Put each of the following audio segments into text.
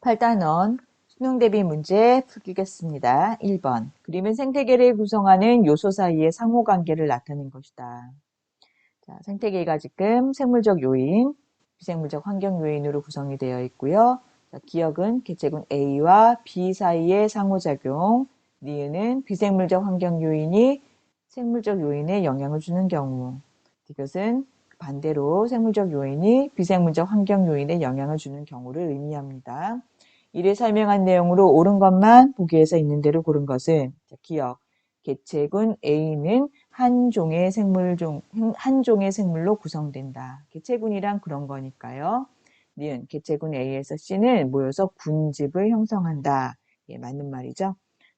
8단원 수능 대비 문제 풀기겠습니다. 1번. 그림은 생태계를 구성하는 요소 사이의 상호관계를 나타낸 것이다. 자, 생태계가 지금 생물적 요인, 비생물적 환경 요인으로 구성이 되어 있고요. 자, 기억은 개체군 A와 B 사이의 상호작용, 니은은 비생물적 환경 요인이 생물적 요인에 영향을 주는 경우, 이것은 반대로 생물적 요인이 비생물적 환경 요인에 영향을 주는 경우를 의미합니다. 이를 설명한 내용으로 옳은 것만 보기에서 있는 대로 고른 것은 기억, 개체군 A는 한 종의 생물종, 한 종의 생물로 구성된다. 개체군이란 그런 거니까요. 니은 개체군 A에서 C는 모여서 군집을 형성한다. 예, 맞는 말이죠.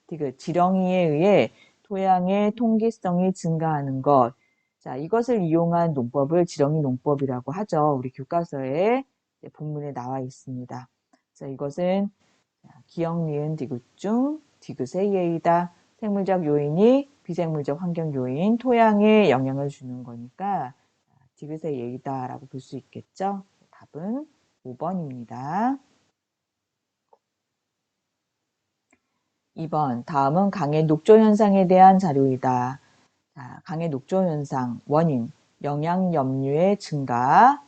그 지렁이에 의해 토양의 통기성이 증가하는 것. 자, 이것을 이용한 농법을 지렁이 농법이라고 하죠. 우리 교과서에 본문에 나와 있습니다. 자, 이것은 기억, 니은, 디귿 중 디귿의 예이다. 생물적 요인이 비생물적 환경 요인, 토양에 영향을 주는 거니까 디귿의 예이다라고 볼 수 있겠죠. 답은 5번입니다. 2번 다음은 강의 녹조 현상에 대한 자료이다. 자, 강의 녹조 현상 원인 영양 염류의 증가,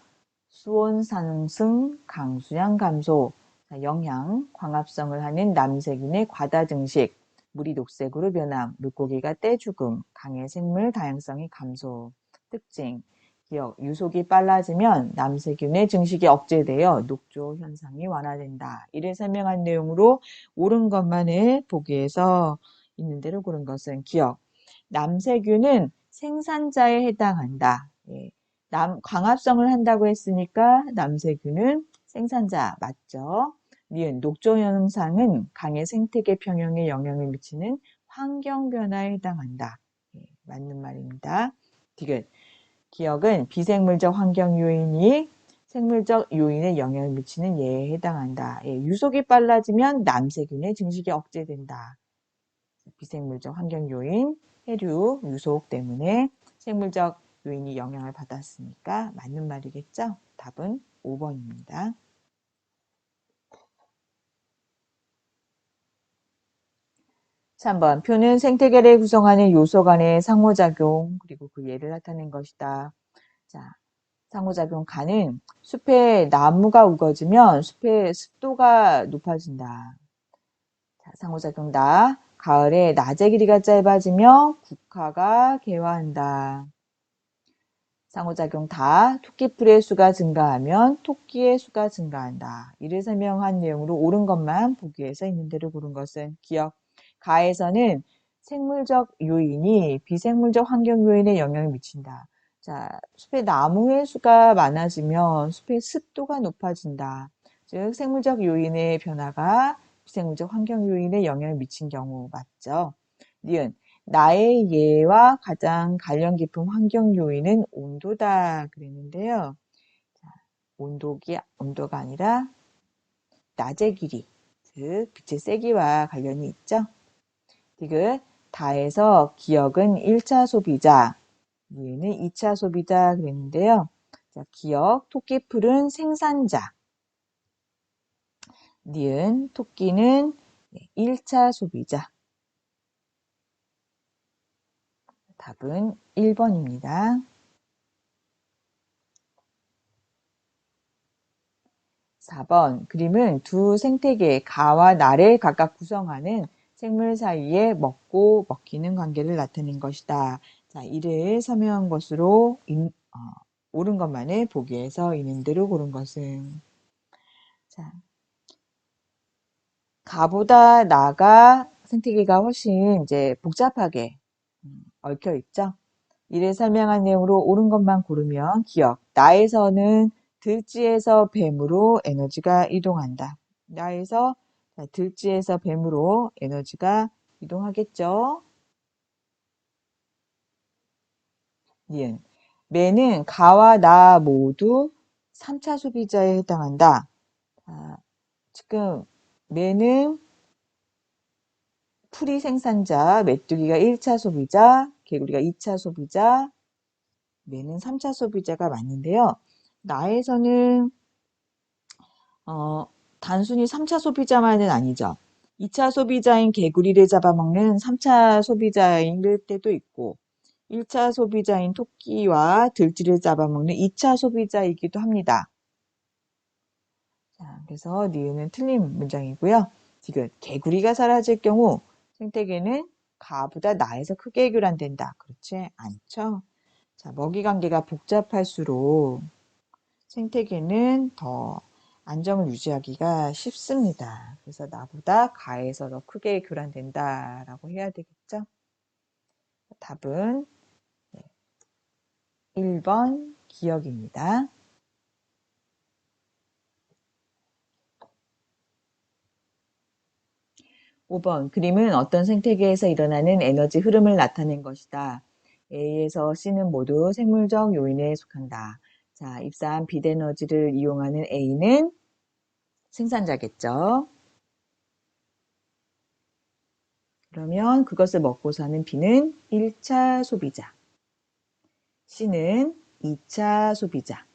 수온 상승, 강수량 감소, 자, 영양, 광합성을 하는 남세균의 과다 증식, 물이 녹색으로 변함, 물고기가 떼 죽음, 강의 생물 다양성이 감소, 특징, 기억, 유속이 빨라지면 남세균의 증식이 억제되어 녹조 현상이 완화된다. 이를 설명한 내용으로 옳은 것만을 보기에서 있는 대로 고른 것은 기억. 남세균은 생산자에 해당한다. 예. 남, 광합성을 한다고 했으니까 남세균은 생산자 맞죠? 니은 녹조 현상은 강의 생태계 평형에 영향을 미치는 환경 변화에 해당한다. 예, 맞는 말입니다. 디귿 기억은 비생물적 환경 요인이 생물적 요인에 영향을 미치는 예에 해당한다. 예, 유속이 빨라지면 남세균의 증식이 억제된다. 비생물적 환경 요인, 해류, 유속 때문에 생물적 요인이 영향을 받았으니까 맞는 말이겠죠? 답은 5번입니다. 3번 표는 생태계를 구성하는 요소 간의 상호작용 그리고 그 예를 나타낸 것이다. 자, 상호작용 간은 숲에 나무가 우거지면 숲의 습도가 높아진다. 자, 상호작용 다 가을에 낮의 길이가 짧아지며 국화가 개화한다. 상호작용 다 토끼풀의 수가 증가하면 토끼의 수가 증가한다. 이를 설명한 내용으로 옳은 것만 보기에서 있는 대로 고른 것은 기억, 가에서는 생물적 요인이 비생물적 환경 요인에 영향을 미친다. 자, 숲의 나무의 수가 많아지면 숲의 습도가 높아진다. 즉, 생물적 요인의 변화가 비생물적 환경 요인에 영향을 미친 경우 맞죠? 니은 나의 예와 가장 관련 깊은 환경 요인은 온도다 그랬는데요. 자, 온도기 온도가 아니라 낮의 길이, 즉 빛의 세기와 관련이 있죠. 디귿 다에서 기억은 1차 소비자, 얘는 2차 소비자 그랬는데요. 자, 기억, 토끼풀은 생산자, 니은, 토끼는 1차 소비자. 답은 1번입니다. 4번 그림은 두 생태계 가와 나를 각각 구성하는 생물 사이에 먹고 먹히는 관계를 나타낸 것이다. 자, 이를 설명한 것으로 인, 어, 옳은 것만을 보기에서 있는 대로 고른 것은 자, 가보다 나가 생태계가 훨씬 이제 복잡하게 음, 얽혀 있죠. 이를 설명한 내용으로 옳은 것만 고르면 기억. 나에서는 들지에서 뱀으로 에너지가 이동한다. 나에서 들지에서 뱀으로 에너지가 이동하겠죠. 니은. 매는 가와 나 모두 3차 소비자에 해당한다. 아, 지금 매는 풀이 생산자, 메뚜기가 1차 소비자, 개구리가 2차 소비자, 매는 3차 소비자가 맞는데요. 나에서는 어, 단순히 3차 소비자만은 아니죠. 2차 소비자인 개구리를 잡아먹는 3차 소비자일 때도 있고 1차 소비자인 토끼와 들쥐를 잡아먹는 2차 소비자이기도 합니다. 자, 그래서 니은은 틀린 문장이고요. 지금 개구리가 사라질 경우 생태계는 가보다 나에서 크게 교란된다. 그렇지 않죠? 자, 먹이 관계가 복잡할수록 생태계는 더 안정을 유지하기가 쉽습니다. 그래서 나보다 가에서 더 크게 교란된다라고 해야 되겠죠? 답은 1번 기억입니다. 5번 그림은 어떤 생태계에서 일어나는 에너지 흐름을 나타낸 것이다. A에서 C는 모두 생물적 요인에 속한다. 자, 입사한 빛에너지를 이용하는 A는 생산자겠죠. 그러면 그것을 먹고 사는 B는 1차 소비자. C는 2차 소비자.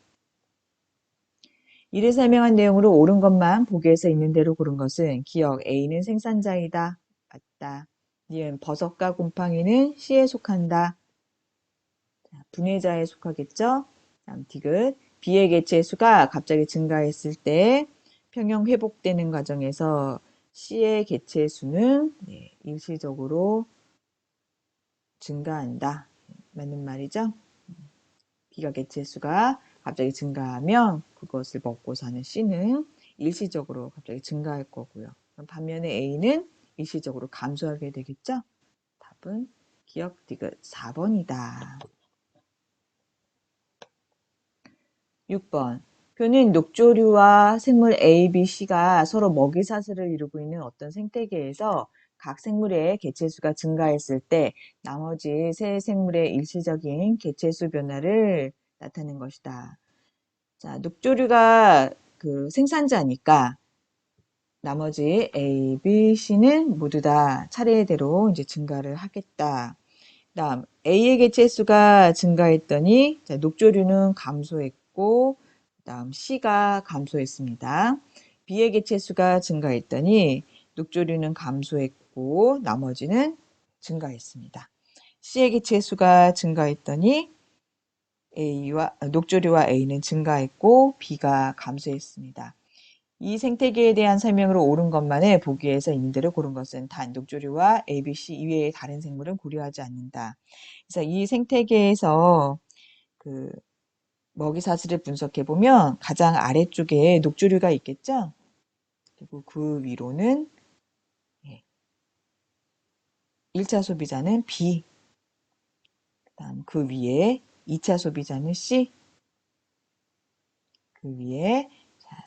이를 설명한 내용으로 옳은 것만 보기에서 있는 대로 고른 것은 기억 A는 생산자이다. 맞다. 니은 버섯과 곰팡이는 C에 속한다. 자, 분해자에 속하겠죠. 디귿 B의 개체 수가 갑자기 증가했을 때 평형 회복되는 과정에서 C의 개체 수는 네, 일시적으로 증가한다. 맞는 말이죠. B가 개체 수가 갑자기 증가하면 그것을 먹고 사는 C는 일시적으로 갑자기 증가할 거고요. 반면에 A는 일시적으로 감소하게 되겠죠? 답은 기억 디귿 4번이다. 6번 표는 녹조류와 생물 A, B, C가 서로 먹이 사슬을 이루고 있는 어떤 생태계에서 각 생물의 개체수가 증가했을 때 나머지 세 생물의 일시적인 개체수 변화를 나타낸 것이다. 자, 녹조류가 그 생산자니까 나머지 A, B, C는 모두 다 차례대로 이제 증가를 하겠다. 다음 A의 개체수가 증가했더니 자, 녹조류는 감소했고 다음 C가 감소했습니다. B의 개체수가 증가했더니 녹조류는 감소했고 나머지는 증가했습니다. C의 개체수가 증가했더니 A와 녹조류와 A는 증가했고 B가 감소했습니다. 이 생태계에 대한 설명으로 옳은 것만을 보기에서 대로 고른 것은 단 녹조류와 A, B, C 이외의 다른 생물은 고려하지 않는다. 그래서 이 생태계에서 그 먹이 사슬을 분석해 보면 가장 아래쪽에 녹조류가 있겠죠. 그리고 그 위로는 1차 소비자는 B, 그다음 그 위에 2차 소비자는 C, 그 위에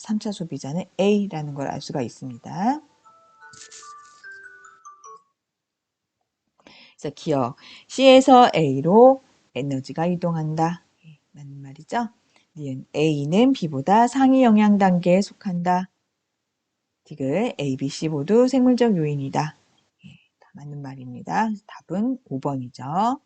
3차 소비자는 A라는 걸 알 수가 있습니다. 기억, C에서 A로 에너지가 이동한다. 예, 맞는 말이죠? 니은 A는 B보다 상위 영양 단계에 속한다. 디귿 A, B, C 모두 생물적 요인이다. 예, 다 맞는 말입니다. 답은 5번이죠.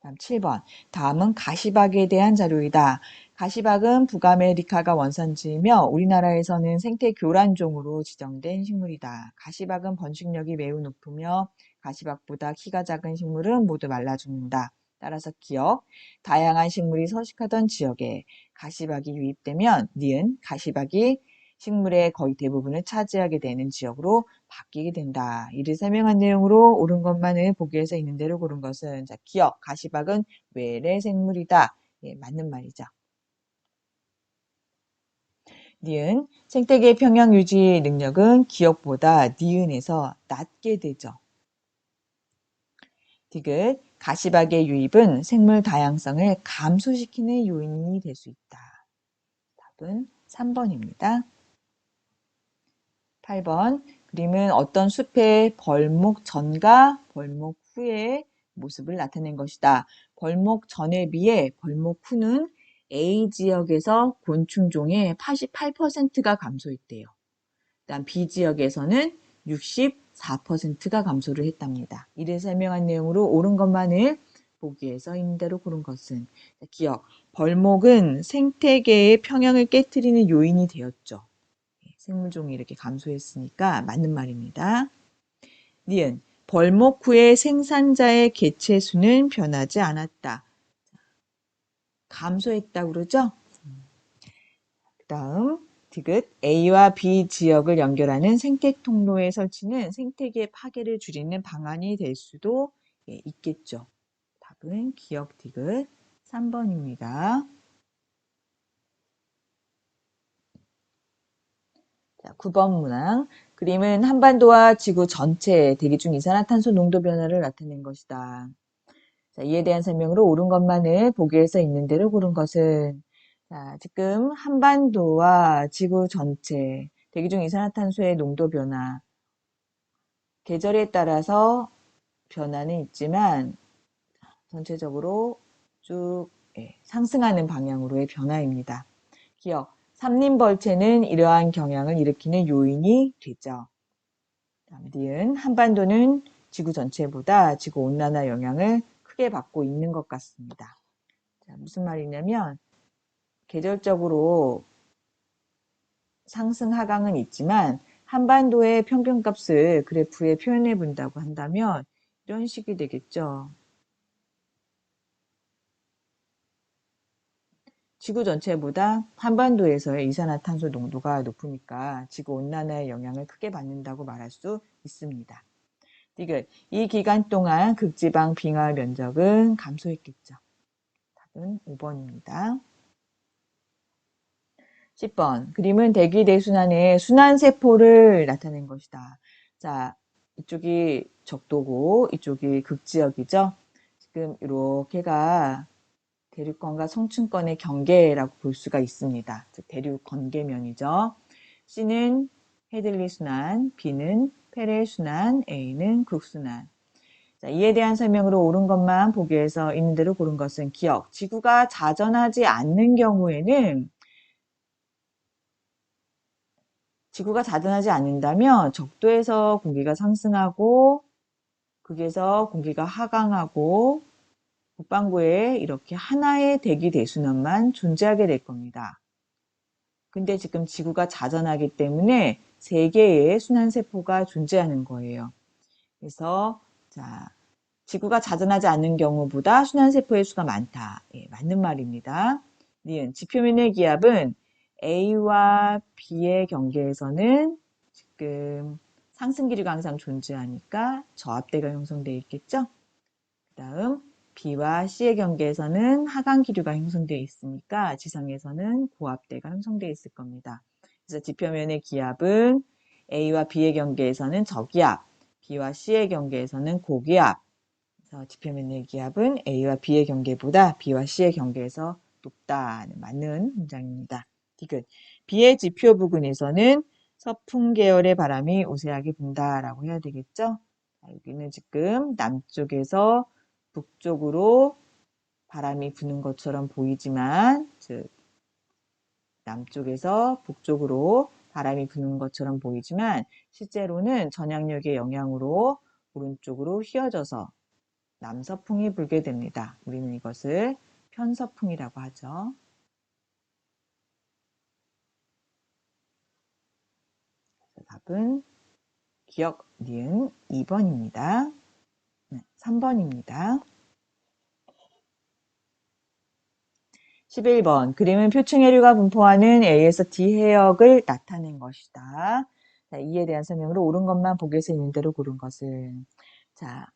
다음 7번. 다음은 가시박에 대한 자료이다. 가시박은 북아메리카가 원산지이며 우리나라에서는 생태 교란종으로 지정된 식물이다. 가시박은 번식력이 매우 높으며 가시박보다 키가 작은 식물은 모두 말라 죽는다. 따라서 기억, 다양한 식물이 서식하던 지역에 가시박이 유입되면 니은 가시박이 식물의 거의 대부분을 차지하게 되는 지역으로 바뀌게 된다. 이를 설명한 내용으로 옳은 것만을 보기에서 있는 대로 고른 것은 자, 기억, 가시박은 외래 생물이다. 예, 맞는 말이죠. 니은, 생태계 평형 유지 능력은 기억보다 니은에서 낮게 되죠. 디귿, 가시박의 유입은 생물 다양성을 감소시키는 요인이 될 수 있다. 답은 3번입니다. 8번 그림은 어떤 숲의 벌목 전과 벌목 후의 모습을 나타낸 것이다. 벌목 전에 비해 벌목 후는 A 지역에서 곤충종의 88%가 감소했대요. 일단 B 지역에서는 64%가 감소를 했답니다. 이를 설명한 내용으로 옳은 것만을 보기에서 있는 대로 고른 것은 기억, 벌목은 생태계의 평형을 깨뜨리는 요인이 되었죠. 예, 생물종이 이렇게 감소했으니까 맞는 말입니다. 니은 벌목 후의 생산자의 개체 수는 변하지 않았다. 감소했다고 그러죠? 그 다음 디귿 A와 B 지역을 연결하는 생태 통로의 설치는 생태계 파괴를 줄이는 방안이 될 수도 예, 있겠죠. 답은 기억 디귿 3번입니다. 자, 9번 문항. 그림은 한반도와 지구 전체의 대기 중 이산화탄소 농도 변화를 나타낸 것이다. 자, 이에 대한 설명으로 옳은 것만을 보기에서 있는 대로 고른 것은 자, 지금 한반도와 지구 전체 대기 중 이산화탄소의 농도 변화 계절에 따라서 변화는 있지만 전체적으로 쭉 예, 상승하는 방향으로의 변화입니다. 기억, 삼림벌채는 이러한 경향을 일으키는 요인이 되죠. 니은, 한반도는 지구 전체보다 지구 온난화 영향을 크게 받고 있는 것 같습니다. 자, 무슨 말이냐면 계절적으로 상승 하강은 있지만 한반도의 평균값을 그래프에 표현해 본다고 한다면 이런 식이 되겠죠. 지구 전체보다 한반도에서의 이산화탄소 농도가 높으니까 지구 온난화의 영향을 크게 받는다고 말할 수 있습니다. 이 기간 동안 극지방 빙하 면적은 감소했겠죠. 답은 5번입니다. 10번, 그림은 대기 대순환의 순환세포를 나타낸 것이다. 자, 이쪽이 적도고 이쪽이 극지역이죠. 지금 이렇게가 대륙권과 성층권의 경계라고 볼 수가 있습니다. 즉 대륙 건계면이죠. C는 헤들리 순환, B는 페레 순환, A는 극순환. 자, 이에 대한 설명으로 옳은 것만 보기에서 있는 대로 고른 것은 기억. 지구가 자전하지 않는 경우에는 지구가 자전하지 않는다면 적도에서 공기가 상승하고 극에서 공기가 하강하고 북반구에 이렇게 하나의 대기 대순환만 존재하게 될 겁니다. 근데 지금 지구가 자전하기 때문에 세 개의 순환세포가 존재하는 거예요. 그래서 자 지구가 자전하지 않는 경우보다 순환세포의 수가 많다. 예, 맞는 말입니다. 니은 지표면의 기압은 A와 B의 경계에서는 지금 상승 기류가 항상 존재하니까 저압대가 형성되어 있겠죠. 그 다음 B와 C의 경계에서는 하강 기류가 형성되어 있으니까 지상에서는 고압대가 형성되어 있을 겁니다. 그래서 지표면의 기압은 A와 B의 경계에서는 저기압, B와 C의 경계에서는 고기압. 그래서 지표면의 기압은 A와 B의 경계보다 B와 C의 경계에서 높다는 맞는 문장입니다. 디귿. B의 지표 부근에서는 서풍 계열의 바람이 우세하게 분다라고 해야 되겠죠? 여기는 지금 남쪽에서 북쪽으로 바람이 부는 것처럼 보이지만 즉 남쪽에서 북쪽으로 바람이 부는 것처럼 보이지만 실제로는 전향력의 영향으로 오른쪽으로 휘어져서 남서풍이 불게 됩니다. 우리는 이것을 편서풍이라고 하죠. 답은 기억 니은 2번입니다. 3번입니다. 11번 그림은 표층 해류가 분포하는 A에서 D 해역을 나타낸 것이다. 자, 이에 대한 설명으로 옳은 것만 보기에서 있는 대로 고른 것은 자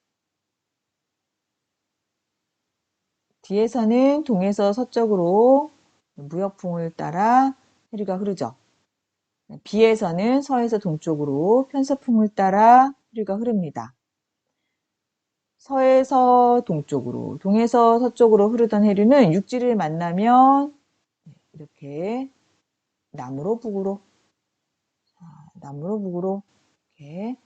뒤에서는 동에서 서쪽으로 무역풍을 따라 해류가 흐르죠. B에서는 서에서 동쪽으로 편서풍을 따라 해류가 흐릅니다. 서에서 동쪽으로, 동에서 서쪽으로 흐르던 해류는 육지를 만나면 이렇게 남으로 북으로, 남으로 북으로 이렇게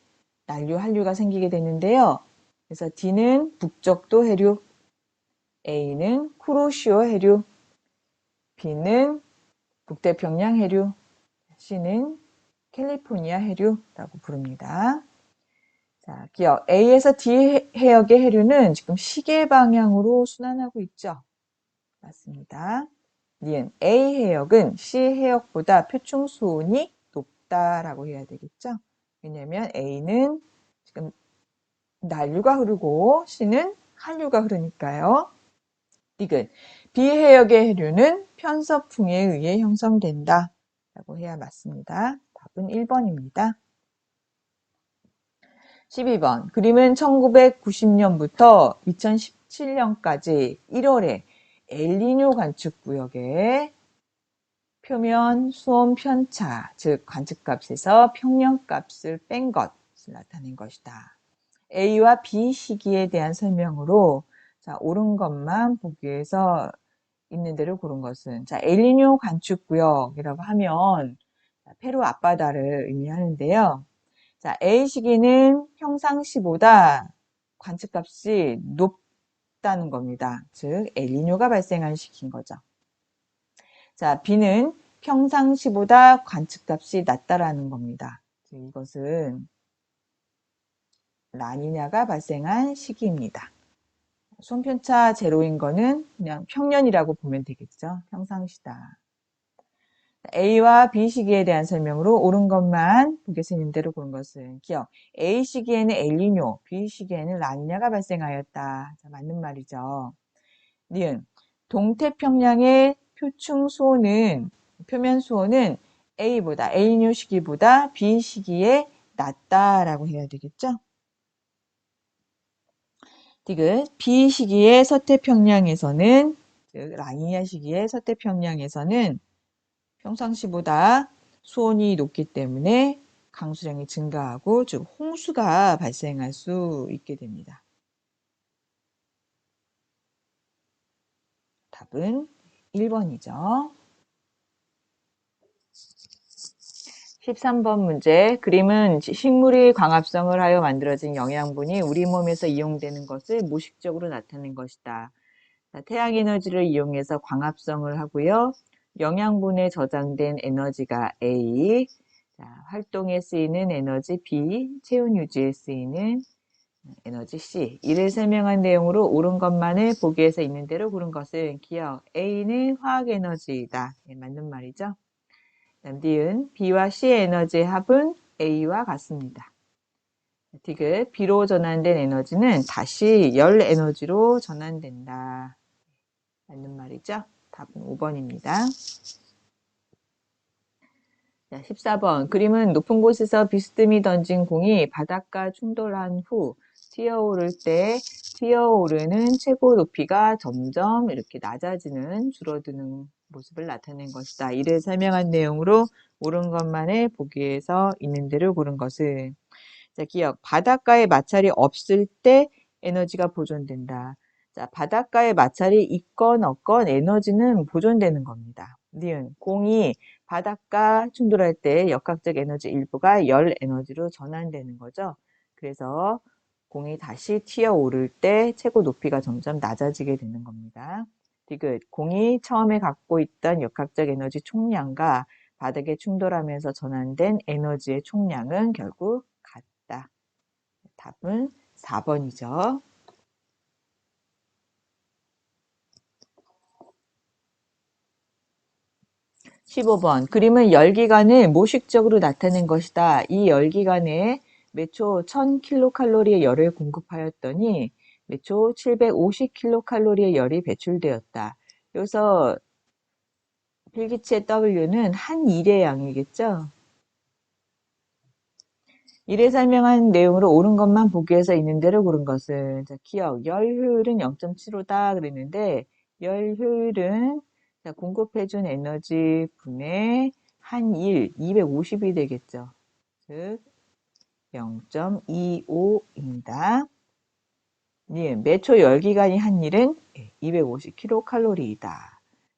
난류, 한류가 생기게 되는데요. 그래서 D는 북적도 해류, A는 쿠로시오 해류, B는 북태평양 해류, C는 캘리포니아 해류라고 부릅니다. 자, 기억. A에서 D 해역의 해류는 지금 시계 방향으로 순환하고 있죠. 맞습니다. 니은 A 해역은 C 해역보다 표충 수온이 높다라고 해야 되겠죠. 왜냐면 A는 지금 난류가 흐르고 C는 한류가 흐르니까요. 디귿 B 해역의 해류는 편서풍에 의해 형성된다 라고 해야 맞습니다. 답은 1번입니다. 12번 그림은 1990년부터 2017년까지 1월에 엘리뇨 관측구역에 표면 수온 편차, 즉 관측값에서 평년값을 뺀 것을 나타낸 것이다. A와 B 시기에 대한 설명으로 자, 옳은 것만 보기 위해서 있는 대로 고른 것은 자, 엘리뇨 관측구역이라고 하면 페루 앞바다를 의미하는데요. 자, A 시기는 평상시보다 관측값이 높다는 겁니다. 즉, 엘리뇨가 발생한 시기인 거죠. 자, B는 평상시보다 관측값이 낮다라는 겁니다. 즉, 이것은 라니냐가 발생한 시기입니다. 손편차 제로인 거는 그냥 평년이라고 보면 되겠죠. 평상시다. A와 B 시기에 대한 설명으로 옳은 것만 보겠습니다. 대로 고른 것은 기억. A 시기에는 엘리뇨, B 시기에는 라니냐가 발생하였다. 자, 맞는 말이죠. 니은 동태평양의 표충 수온은 표면 수온은 A보다 엘니뇨 시기보다 B 시기에 낮다라고 해야 되겠죠. 디귿 B 시기의 서태평양에서는 즉 라니냐 시기의 서태평양에서는 평상시보다 수온이 높기 때문에 강수량이 증가하고 즉 홍수가 발생할 수 있게 됩니다. 답은 1번이죠. 13번 문제. 그림은 식물이 광합성을 하여 만들어진 영양분이 우리 몸에서 이용되는 것을 무식적으로 나타낸 것이다. 태양 에너지를 이용해서 광합성을 하고요. 영양분에 저장된 에너지가 A, 자, 활동에 쓰이는 에너지 B, 체온 유지에 쓰이는 에너지 C. 이를 설명한 내용으로 옳은 것만을 보기에서 있는 대로 고른 것은 기억. A는 화학 에너지이다. 네, 맞는 말이죠. D은 B와 C의 에너지의 합은 A와 같습니다. 디귿 B로 전환된 에너지는 다시 열 에너지로 전환된다. 맞는 말이죠. 답은 5번입니다. 자, 14번. 그림은 높은 곳에서 비스듬히 던진 공이 바닷가 충돌한 후 튀어오를 때 튀어오르는 최고 높이가 점점 이렇게 낮아지는 줄어드는 모습을 나타낸 것이다. 이를 설명한 내용으로 옳은 것만을 보기 위해서 있는 대로 고른 것은 자, 기억. 바닷가에 마찰이 없을 때 에너지가 보존된다. 자, 바닷가에 마찰이 있건 없건 에너지는 보존되는 겁니다. 니은 공이 바닷가 충돌할 때 역학적 에너지 일부가 열 에너지로 전환되는 거죠. 그래서 공이 다시 튀어오를 때 최고 높이가 점점 낮아지게 되는 겁니다. 디귿 공이 처음에 갖고 있던 역학적 에너지 총량과 바닥에 충돌하면서 전환된 에너지의 총량은 결국 같다. 답은 4번이죠. 15번 그림은 열기관을 모식적으로 나타낸 것이다. 이 열기관에 매초 1000kcal의 열을 공급하였더니 매초 750kcal의 열이 배출되었다. 여기서 필기체 W는 한 일의 양이겠죠? 이래 설명한 내용으로 옳은 것만 보기 위해서 있는 대로 고른 것은 자, 기억, 열 효율은 0.75다 그랬는데 열 효율은 자, 공급해준 에너지 분의 한 일, 250이 되겠죠. 즉, 0.25입니다. 예, 매초 열기간이 한 일은 250kcal이다.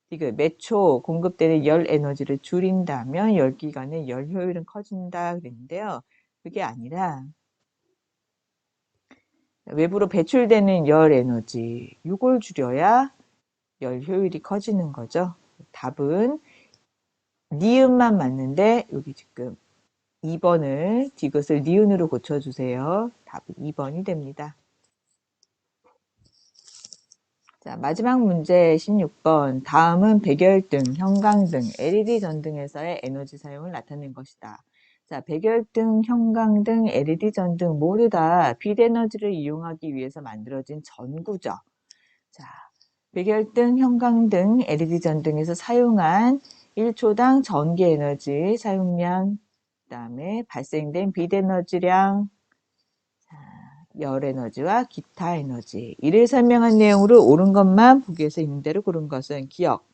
이거 매초 공급되는 열 에너지를 줄인다면 열기간의 열 효율은 커진다 그랬는데요. 그게 아니라 외부로 배출되는 열 에너지 이걸 줄여야 열 효율이 커지는 거죠. 답은 니은만 맞는데 여기 지금 2번을 디귿을 니은으로 고쳐주세요. 답은 2번이 됩니다. 자, 마지막 문제 16번. 다음은 백열등, 형광등, LED 전등에서의 에너지 사용을 나타낸 것이다. 자, 백열등, 형광등, LED 전등 모두 다 빛 에너지를 이용하기 위해서 만들어진 전구죠. 자, 백열등, 형광등, LED 전등에서 사용한 1초당 전기 에너지 사용량, 그 다음에 발생된 빛 에너지량, 열 에너지와 기타 에너지. 이를 설명한 내용으로 옳은 것만 보기에서 있는 대로 고른 것은 기억.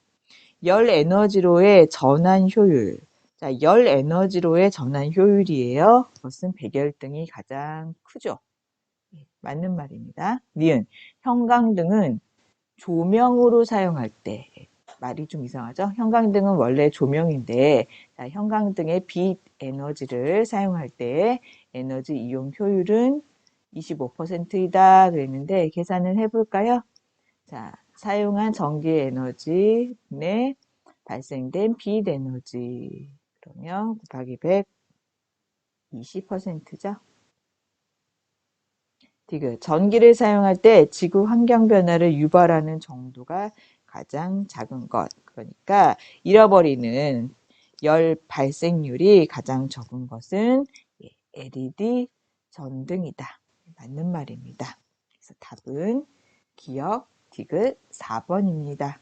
열 에너지로의 전환 효율. 자, 열 에너지로의 전환 효율이에요. 그것은 백열등이 가장 크죠. 예, 맞는 말입니다. 니은. 형광등은 조명으로 사용할 때 말이 좀 이상하죠? 형광등은 원래 조명인데 자, 형광등의 빛 에너지를 사용할 때 에너지 이용 효율은 25%이다 그랬는데 계산을 해볼까요? 자, 사용한 전기 에너지 내 발생된 빛 에너지 그러면 곱하기 100 20%죠. 디귿 전기를 사용할 때 지구 환경 변화를 유발하는 정도가 가장 작은 것. 그러니까 잃어버리는 열 발생률이 가장 적은 것은 LED 전등이다. 맞는 말입니다. 그래서 답은 기억 디귿 4번입니다.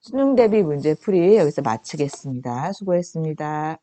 수능 대비 문제 풀이 여기서 마치겠습니다. 수고했습니다.